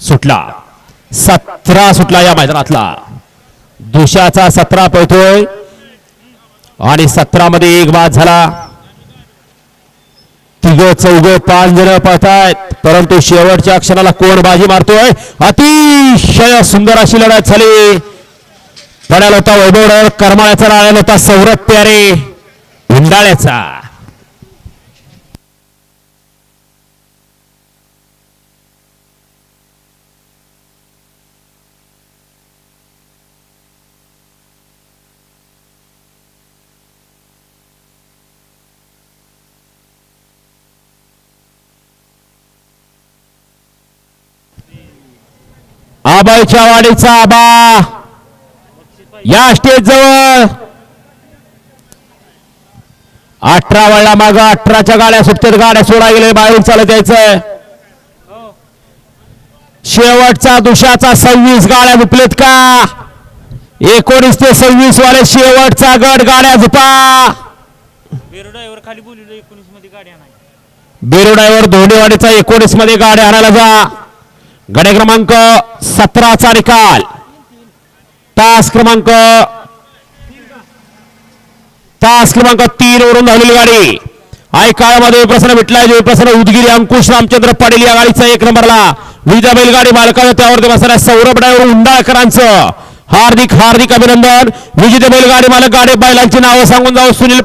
सुटला. सतरा सुटला या मैदानातला. दुशाचा सतरा पळतोय. आणि सतरा मध्ये एक बाद झाला. तिघ चौघ पाच जण पळतायत. परंतु शेवटच्या क्षणाला कोण बाजी मारतोय? अतिशय सुंदर अशी लढत झाली. पडायला होता वैभव करमाळ्याचा राहिला होता सौरभ प्यारे. हिंडाळ्याचा. आबाईच्या वाडीचा आबा. या स्टेज जवळ. अठरा वळला माग अठराच्या गाड्या सुटतात गाड्या सोडा गेले बाहेरून चालत यायचं शेवटचा दुशाचा सव्वीस गाड्या झुपलेत का? एकोणीस ते सव्वीस वाले शेवटचा गट गाड्या झुपा. बेरो ड्रायव्हर खाली बोललो एकोणीसमध्ये गाड्या नाही धोंडेवाडीचा एकोणीसमध्ये गाड्या आणायला जा. गडे क्रमांक सतराचा निकाल. तास क्रमांक तास क्रमांक तीन वरून धावलेली गाडी. आई काळामध्ये प्रसन्न भेटलाय जो प्रसन्न उदगिरी अंकुश रामचंद्र पाटील या गाडीचा एक नंबरला. विजा बैलगाडी मालकाचं त्यावरती बसणाऱ्या सौरभ ड्रायव्हर उंडाळकरांचं हार्दिक हार्दिक अभिनंदन. विजेते बैलगाडी मालक गाडी बैलांची नावं सांगून जाऊ. सुनील